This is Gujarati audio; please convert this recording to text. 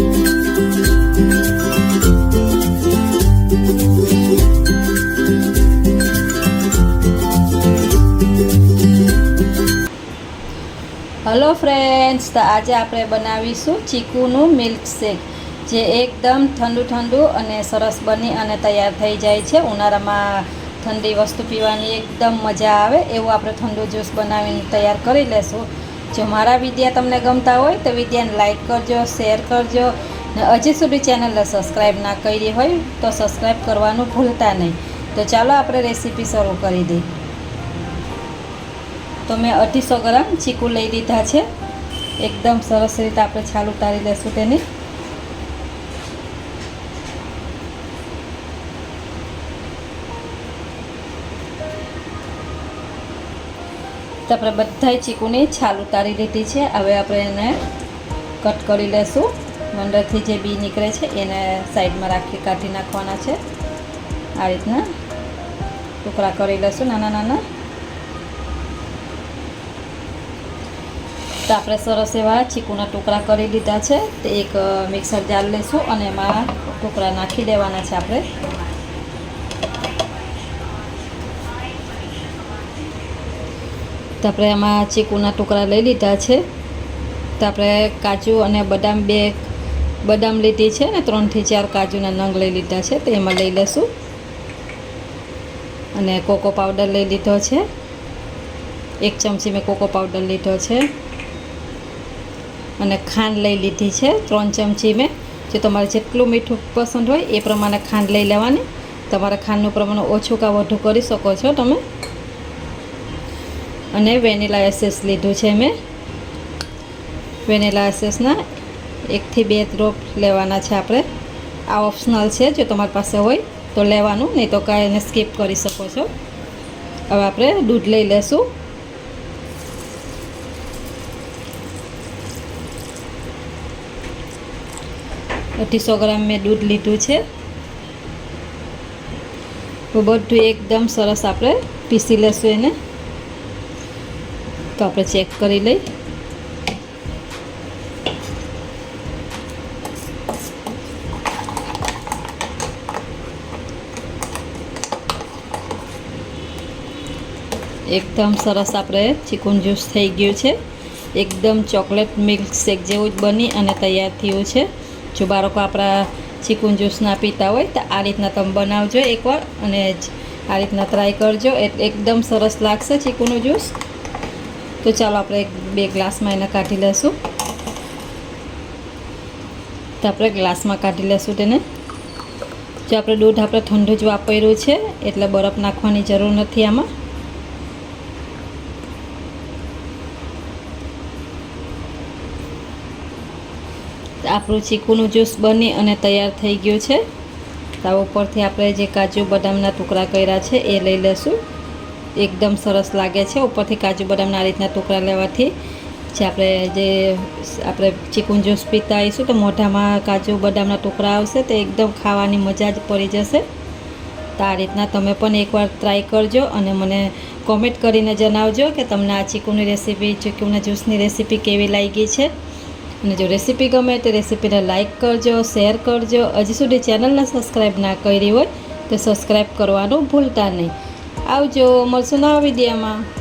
હલો ફ્રેન્ડ્સ તો આજે આપણે બનાવીશું ચીકુનું મિલ્કશેક જે એકદમ ઠંડુ ઠંડુ અને સરસ બની અને તૈયાર થઈ જાય છે. ઉનાળામાં ઠંડી વસ્તુ પીવાની એકદમ મજા આવે, એવું આપણે ઠંડુ જ્યુસ બનાવીને તૈયાર કરી લેશું. જો મારા વિડીયા તમને ગમતા હોય તો વિડીયાને લાઇક કરજો, શેર કરજો ને હજી સુધી ચેનલને સબસ્ક્રાઈબ ના કરી હોય તો સબસ્ક્રાઈબ કરવાનું ભૂલતા નહીં. તો ચાલો આપણે રેસીપી શરૂ કરી દઈએ. તો મેં અઢીસો ગ્રામ ચીકુ લઈ લીધા છે. એકદમ સરસ રીતે આપણે છાલ ઉતારી લેશું તેની. તો આપણે બધાય ચીકુની છાલ ઉતારી લીધી છે. હવે આપણે એને કટ કરી લેશું. મંડળથી જે બી નીકળે છે એને સાઈડમાં રાખી કાઢી નાખવાના છે. આ રીતના ટુકડા કરી લેશું નાના નાના. તો આપણે સરસ એવા ચીકુના ટુકડા કરી લીધા છે. તે એક મિક્સર જાર લઈશું અને એમાં ટુકડા નાખી દેવાના છે આપણે. તો આપણે એમાં ચીકુના ટુકડા લઈ લીધા છે. તો કાજુ અને બદામ બે બદામ લીધી છે અને ત્રણથી ચાર કાજુના નંગ લઈ લીધા છે તો એમાં લઈ લેશું. અને કોકો પાવડર લઈ લીધો છે. એક ચમચી મેં કોકો પાવડર લીધો છે. અને ખાંડ લઈ લીધી છે ત્રણ ચમચી મેં. જો તમારે જેટલું મીઠું પસંદ હોય એ પ્રમાણે ખાંડ લઈ લેવાની. તમારે ખાંડનું પ્રમાણ ઓછું કાં વધુ કરી શકો છો તમે. અને વેનીલા એસેસ લીધું છે મેં. વેનીલા એસેસના એકથી બે ડ્રોપ લેવાના છે આપણે. આ ઓપ્શનલ છે, જો તમારી પાસે હોય તો લેવાનું, નહીં તો કાંઈ એને સ્કીપ કરી શકો છો. હવે આપણે દૂધ લઈ લેશું. અઢીસો ગ્રામ મેં દૂધ લીધું છે. બધું એકદમ સરસ આપણે પીસી લેશું એને. તો આપણે ચેક કરી લઈ. એકદમ સરસ આપણે ચિકન જ્યુસ થઈ ગયું છે. એકદમ ચોકલેટ મિલ્ક શેક જેવું જ બની અને તૈયાર થયું છે. જો બાળકો આપણા ચીકુન જ્યુસના પીતા હોય તો આ રીતના તમે બનાવજો એકવાર અને આ રીતના ટ્રાય કરજો. એકદમ સરસ લાગશે ચીકુનું જ્યુસ. તો ચાલો આપણે બે ગ્લાસમાં એને કાઢી લઈશું તો આપણે ગ્લાસમાં કાઢી લઈશું તેને. જો આપણે દૂધ આપણે ઠંડુ જ વાપર્યું છે, એટલે બરફ નાખવાની જરૂર નથી આમાં. આપણું ચીકુનું જ્યુસ બની અને તૈયાર થઈ ગયું છે. તો ઉપરથી આપણે જે કાજુ બદામના ટુકડા કર્યા છે, એ લઈ લેશું. એકદમ સરસ લાગે છે ઉપરથી કાજુ બદામના આ રીતના ટુકડા લેવાથી. જે આપણે જે આપણે ચીકુન જ્યુસ પીતા આવીશું તો મોઢામાં કાજુ બદામના ટુકડા આવશે તો એકદમ ખાવાની મજા જ પડી જશે. તો આ રીતના તમે પણ એકવાર ટ્રાય કરજો અને મને કોમેન્ટ કરીને જણાવજો કે તમને આ ચીકુની રેસીપી ચીકુના જ્યુસની રેસીપી કેવી લાગી છે. અને જો રેસીપી ગમે તો રેસીપીને લાઇક કરજો શેર કરજો. હજી સુધી ચેનલને સબસ્ક્રાઈબ ના કરી હોય તો સબસ્ક્રાઈબ કરવાનું ભૂલતા નહીં. આવજો મળશું નવા વિડીયોમાં.